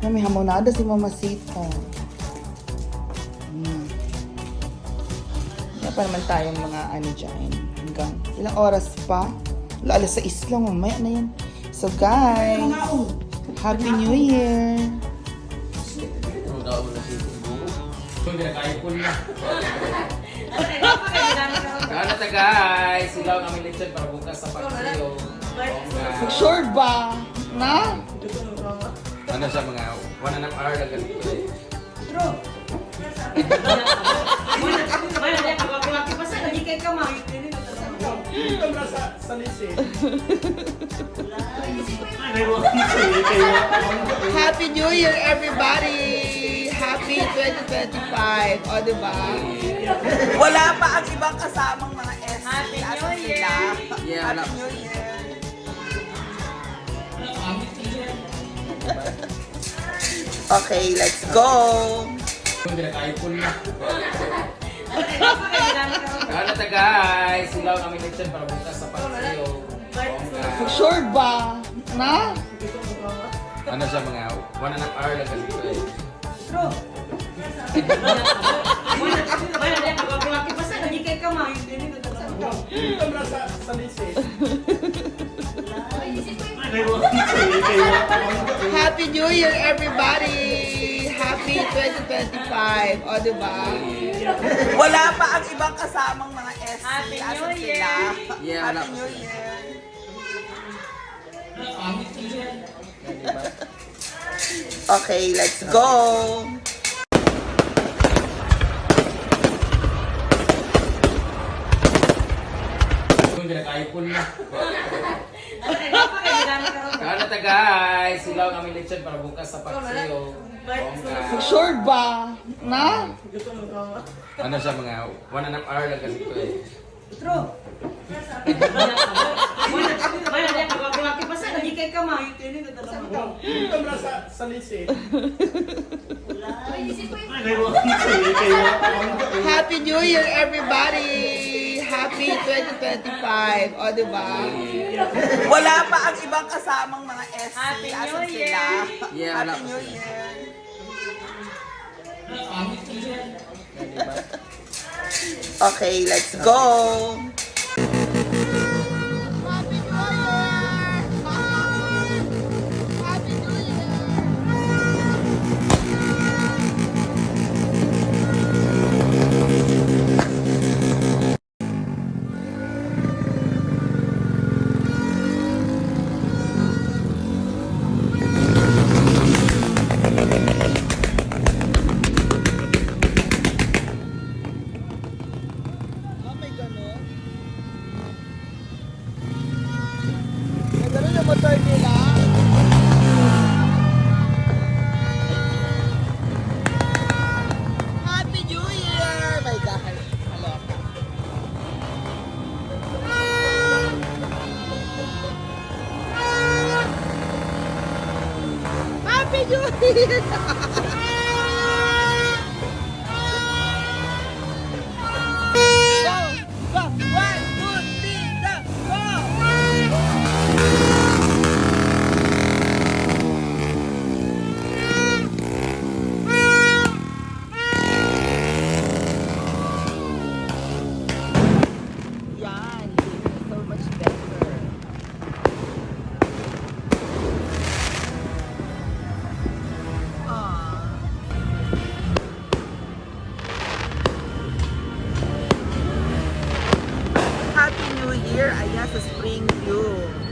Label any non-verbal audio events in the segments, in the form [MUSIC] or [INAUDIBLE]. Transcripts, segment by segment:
Na may hamonada si Mamacita. Mm. Wala pa naman tayong mga ano dyan. Hanggang ilang oras pa? Wala, alas 6 lang. Mamaya na yan. So guys, Happy New Year! Na. Ano ta guys? Silaw namin lechon para bukas sa pagsayo. Sure ba? Na? Ano siya mga one and a half hour lang ganito eh. Happy New Year, everybody! Happy 2025! O, di ba? Wala pa ang ibang kasamang mga S. Happy New Year! Yeah. Happy New Year! Okay, let's go! Ginakaipon na. Ano ta guys? Silaw namin lechon para bukas sa pagsayo. Sure ba? Na? Ano siya mga one and a half hour lang ganito eh. Happy New Year, everybody! Happy 2025! O, di ba? Wala pa ang ibang kasamang mga S. Happy New Year! Yeah, wala. Happy New Year! Okay, let's go! Kung na. [LAUGHS] Ano ta guys? Silaw namin lechon para bukas sa pagsayo. Sure ba? Na? Ano siya mga one and a half hour lang ganito eh. Happy New Year, everybody! Happy 2025! O, di ba? Wala pa ang ibang kasamang mga S. Happy New Year! Yeah, wala. Happy New Year! Okay, let's go! Happy [LAUGHS] here, I have a Spring View.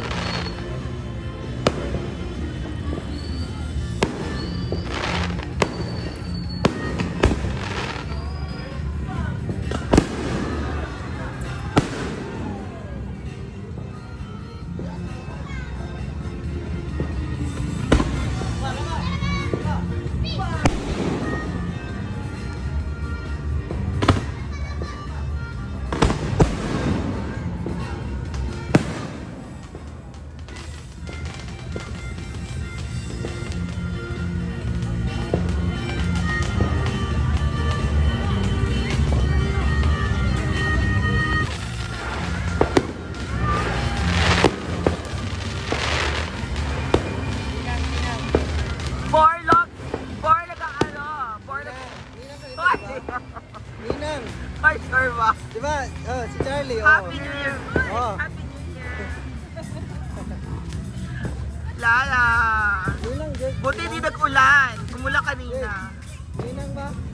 Lala. Buti di nag-ulan. Umula kanina. Ninang ba?